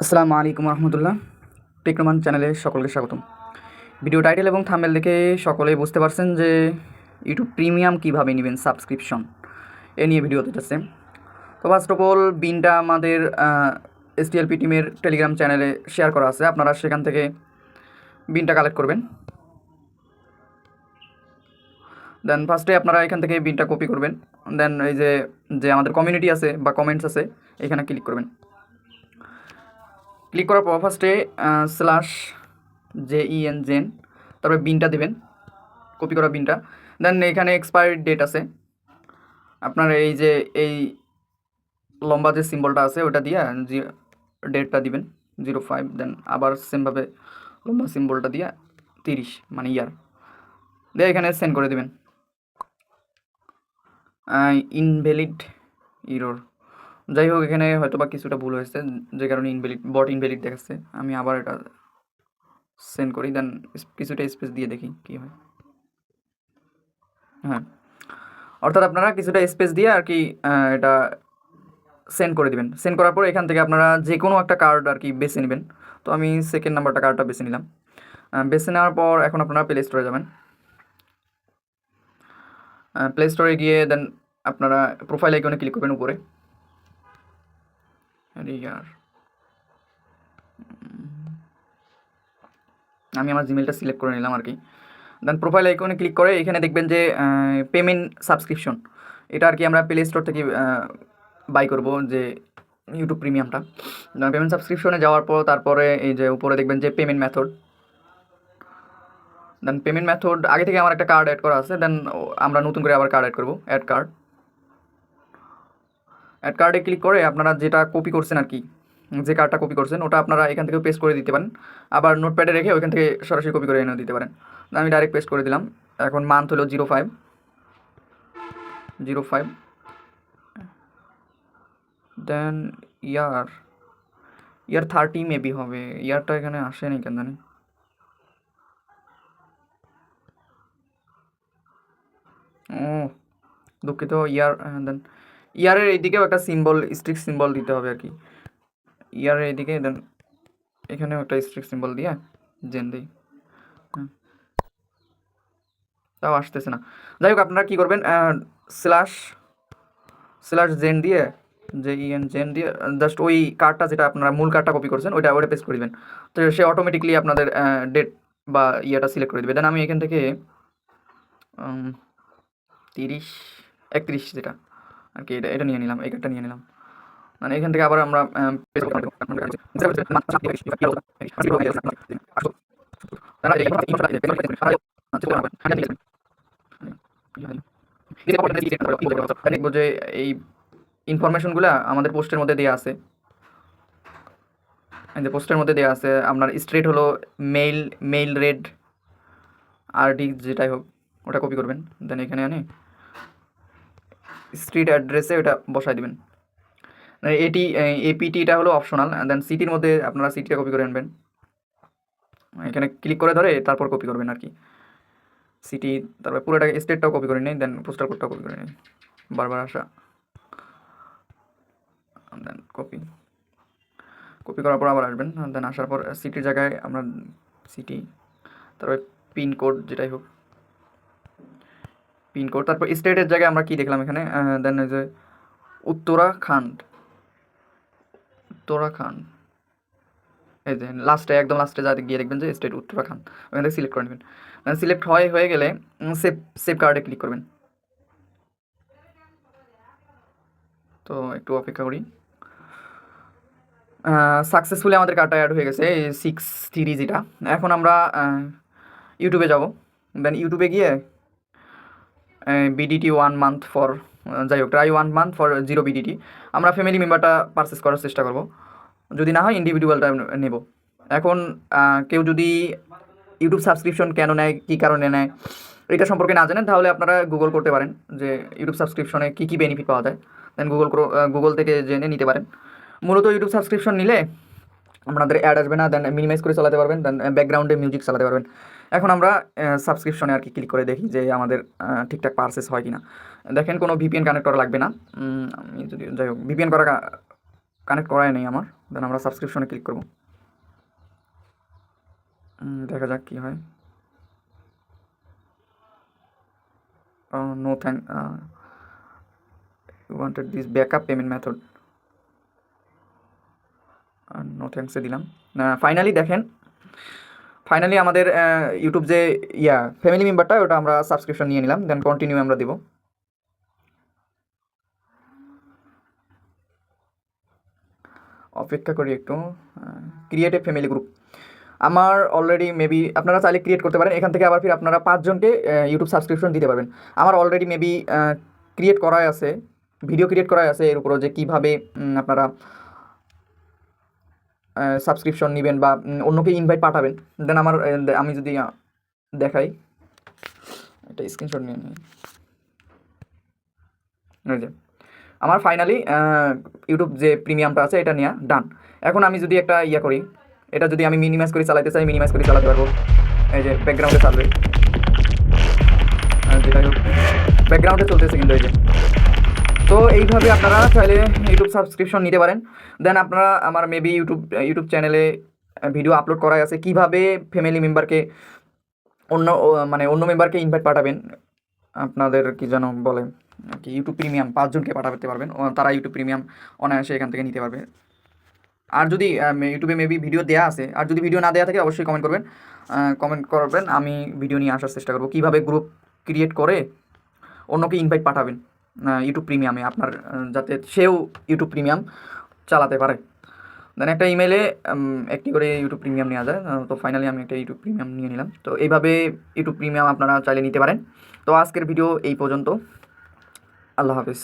আসসালামু আলাইকুম রহমতুল্লাহ টেকনোমান চ্যানেলে সকলকে স্বাগতম। ভিডিও টাইটেল এবং থামেল দেখে সকলেই বুঝতে পারছেন যে ইউটিউব প্রিমিয়াম কীভাবে নেবেন সাবস্ক্রিপশন, এ নিয়ে ভিডিও দিতেছে তো ফার্স্ট অফ অল বিনটা আমাদের এসটিএলপি টিমের টেলিগ্রাম চ্যানেলে শেয়ার করা আছে। আপনারা সেখান থেকে বিনটা কালেক্ট করবেন। দেন ফার্স্টে আপনারা এখান থেকে বিনটা কপি করবেন। দেন এই যে যে আমাদের কমিউনিটি আছে বা কমেন্টস আছে, এখানে ক্লিক করবেন। ক্লিক করার পর ফার্স্টে slash J E N gen তারপরে বিনটা দেবেন কপি করা বিনটা দেন এখানে এক্সপায়ারি ডেট আছে। আপনার এই যে, এই লম্বা যে সিম্বলটা আছে, ওটা দিয়ে ডেটটা দিবেন জিরো ফাইভ দেন আবার সেমভাবে লম্বা সিম্বলটা দিয়ে তিরিশ মানে ইয়ার দিয়ে এখানে সেন্ড করে দেবেন। ইনভ্যালিড ইরোর যাই হোক, এখানে হয়তো বা কিছুটা ভুল হয়েছে, যে কারণে ইনভ্যালিড বট ইনভ্যালিড দেখাচ্ছে। আমি আবার এটা সেন্ড করি দেন কিছুটা স্পেস দিয়ে দেখি কী হয়। হ্যাঁ। অর্থাৎ আপনারা কিছুটা স্পেস দিয়ে আর কি এটা সেন্ড করে দিবেন। সেন্ড করার পর এখান থেকে আপনারা যে কোনো একটা কার্ড আর কি বেছে নেবেন। তো আমি সেকেন্ড নাম্বারটা কার্ডটা বেছে নিলাম। বেছে নেওয়ার পর এখন আপনারা প্লে স্টোরে যাবেন। প্লে স্টোরে গিয়ে দেন আপনারা প্রোফাইল আইকনে ক্লিক করবেন উপরে। আরে ইয়ার। আমি আমার জিমেলটা সিলেক্ট করে নিলাম আর কি দেন প্রোফাইল আইকনে ক্লিক করে এখানে দেখবেন যে পেমেন্ট সাবস্ক্রিপশন এটা আর কি আমরা প্লে স্টোর থেকে বাই করব যে ইউটিউব প্রিমিয়ামটা পেমেন্ট সাবস্ক্রিপশনে যাওয়ার পর, তারপরে এই যে উপরে দেখবেন যে payment method then payment method আগে থেকে আমার একটা কার্ড অ্যাড করা আছে দেন আমরা নতুন করে আবার কার্ড অ্যাড করব অ্যাড কার্ড অ্যাড কার্ডে ক্লিক করে আপনারা যেটা কপি করছেন আর কি যে কার্ডটা কপি করছেন, ওটা আপনারা এখান থেকে পেস্ট করে দিতে পারেন। আবার নোটপ্যাডে রেখে ওইখান থেকে সরাসরি কপি করে এনে দিতে পারেন। আমি ডাইরেক্ট পেস্ট করে দিলাম। এখন মান্থ হলো zero five zero five then year year thirty maybe হবে। ইয়ারটা এখানে আসেনি কেন জানি। ও, দুঃখিত ইয়ার দেন ইয়ারের এইদিকেও একটা সিম্বল স্ট্রিক সিম্বল দিতে হবে আর কি। ইয়ারের এইদিকে দেন এখানেও একটা স্ট্রিক সিম্বল দিয়ে জেন দিই। হ্যাঁ। তাও আসতেছে না। যাই হোক আপনারা কী করবেন স্ল্যাশ স্ল্যাশ জেন দিয়ে, যে ইএন জেন দিয়ে জাস্ট ওই কার্ডটা যেটা আপনারা মূল কার্ডটা কপি করছেন, ওইটা ওটা পেস্ট করে দেবেন। তো সে অটোমেটিকলি আপনাদের ডেট বা ইয়েটা সিলেক্ট করে দেবে। দেন আমি এখান থেকে তিরিশ, একত্রিশ যেটা। আর কি এটা এটা নিয়ে নিলাম এই কার্ডটা নিয়ে নিলাম মানে এখান থেকে আবার আমরা দেখব যে এই আমাদের পোস্টের মধ্যে দেওয়া আছে যে পোস্টের মধ্যে দেওয়া আছে আপনার স্ট্রেট হলো মেইল মেইল রেড আর ডি যেটাই হোক ওটা কপি করবেন দেন এখানে আনে স্ট্রিট অ্যাড্রেসে ওটা বসাই দিবেন। মানে এটি এপিটিটা হলো অপশনাল দেন সিটির মধ্যে আপনারা সিটিটা কপি করে আনবেন। এখানে ক্লিক করে ধরে তারপর কপি করবেন আর কি। সিটি তারপর পুরোটা স্টেটটাও কপি করে নিই দেন পোস্টাল কোডটাও কপি করে নিই। বারবার আসা। দেন কপি কপি করার পর আবার আসবেন দেন আসার পর সিটির জায়গায় আমরা সিটি তারপরে পিনকোড যেটাই হোক। পিনকোড। তারপর স্টেটের জায়গায় আমরা কি দেখলাম এখানে? দেন যে উত্তরাখণ্ড। উত্তরাখণ্ড। এই যে লাস্টে একদম লাস্টে যা গিয়ে দেখবেন যে স্টেট উত্তরাখণ্ড। ওখান থেকে সিলেক্ট করে নেবেন। সিলেক্ট হয়ে হয়ে গেলে সেভ সেভ কার্ডে ক্লিক করবেন। তো একটু অপেক্ষা করি। সাকসেসফুলি আমাদের কার্ডটা অ্যাড হয়ে গেছে সিক্স থ্রি যেটা এখন আমরা ইউটিউবে যাব। দেন ইউটিউবে গিয়ে বিডিটি ওয়ান মান্থ ফর যাই হোক try one month for zero BDT আমরা ফ্যামিলি মেম্বারটা পারচেস করার চেষ্টা করব। যদি না হয় ইন্ডিভিজুয়ালটা নেব। এখন কেউ যদি ইউটিউব সাবস্ক্রিপশন কেন নেয়, কী কারণে নেয়, এটা সম্পর্কে না জানেন, তাহলে আপনারা গুগল করতে পারেন যে ইউটিউব সাবস্ক্রিপশনে কী কী বেনিফিট পাওয়া যায়। দেন গুগল গুগল থেকে জেনে নিতে পারেন। মূলত ইউটিউব সাবস্ক্রিপশন নিলে আপনাদের অ্যাড আসবে না দেন মিনিমাইজ করে চালাতে পারবেন দেন ব্যাকগ্রাউন্ডে মিউজিক চালাতে পারবেন। এখন আমরা সাবস্ক্রিপশনে আর কি ক্লিক করে দেখি যে আমাদের ঠিকঠাক পারচেস হয় কি না দেখেন কোনো ভিপিএন কানেক্ট করা লাগবে না। আমি যদি, যাই হোক ভিপিএন করা কানেক্ট করাই নেই আমার। দেন আমরা সাবস্ক্রিপশনে ক্লিক করব। দেখা যাক কী হয়। No thank you wanted this backup payment method no থ্যাঙ্কসে দিলাম। ফাইনালি দেখেন ফাইনালি আমাদের ইউটিউব যে, ইয়া ফ্যামিলি মেম্বারটা ওটা আমরা সাবস্ক্রিপশন নিয়ে নিলাম দেন কন্টিনিউ আমরা দেবো। অপেক্ষা করি একটু ক্রিয়েট ফ্যামিলি গ্রুপ আমার অলরেডি মেবি আপনারা চাইলে ক্রিয়েট করতে পারেন, এখান থেকে আবার ফির আপনারা পাঁচজনকে ইউটিউব সাবস্ক্রিপশন দিতে পারবেন। আমার অলরেডি মেবি ক্রিয়েট করাই আছে ভিডিও ক্রিয়েট করাই আছে, এর উপরও যে কীভাবে আপনারা সাবস্ক্রিপশন নেবেন বা অন্যকে ইনভাইট পাঠাবেন দেন আমার আমি যদি দেখাই, একটা স্ক্রিনশট নিয়ে নিই। যে, আমার ফাইনালি ইউটিউব যে প্রিমিয়ামটা আছে, এটা নেওয়া ডান এখন আমি যদি একটা ইয়ে করি, এটা যদি আমি মিনিমাইজ করে চালাতে চাই মিনিমাইজ করে চালাতে পারব। এই যে ব্যাকগ্রাউন্ডে চালবে। যেটাই ব্যাকগ্রাউন্ডে চলতেছে কিন্তু এই যে। তো এইভাবে আপনারা চাইলে ইউটিউব সাবস্ক্রিপশন নিতে পারেন। দেন আপনারা আমার মেবি ইউটিউব ইউটিউব চ্যানেলে ভিডিও আপলোড করা আছে। কীভাবে ফ্যামিলি মেম্বারকে অন্য মানে অন্য মেম্বারকে ইনভাইট পাঠাবেন? আপনাদের কি যেন বলে, কি ইউটিউব প্রিমিয়াম পাঁচজনকে পাঠাতে পারবেন। তারা ইউটিউব প্রিমিয়াম অনায়াসে এখান থেকে নিতে পারবে। আর যদি ইউটিউবে মেবি ভিডিও দেওয়া আছে, আর যদি ভিডিও না দেওয়া থাকে, অবশ্যই কমেন্ট করবেন। কমেন্ট করবেন, আমি ভিডিও নিয়ে আসার চেষ্টা করব। কীভাবে গ্রুপ ক্রিয়েট করে অন্যকে ইনভাইট পাঠাবেন। ইউটিউব প্রিমিয়ামে আপনার যাতে সেও ইউটিউব প্রিমিয়াম চালাতে পারে। দেন একটা ইমেলে একটি করে ইউটিউব প্রিমিয়াম নেওয়া যায়। তো ফাইনালি আমি একটা ইউটিউব প্রিমিয়াম নিয়ে নিলাম। তো এইভাবে ইউটিউব প্রিমিয়াম আপনারা চাইলে নিতে পারেন। তো আজকের ভিডিও এই পর্যন্ত। আল্লাহ হাফিজ।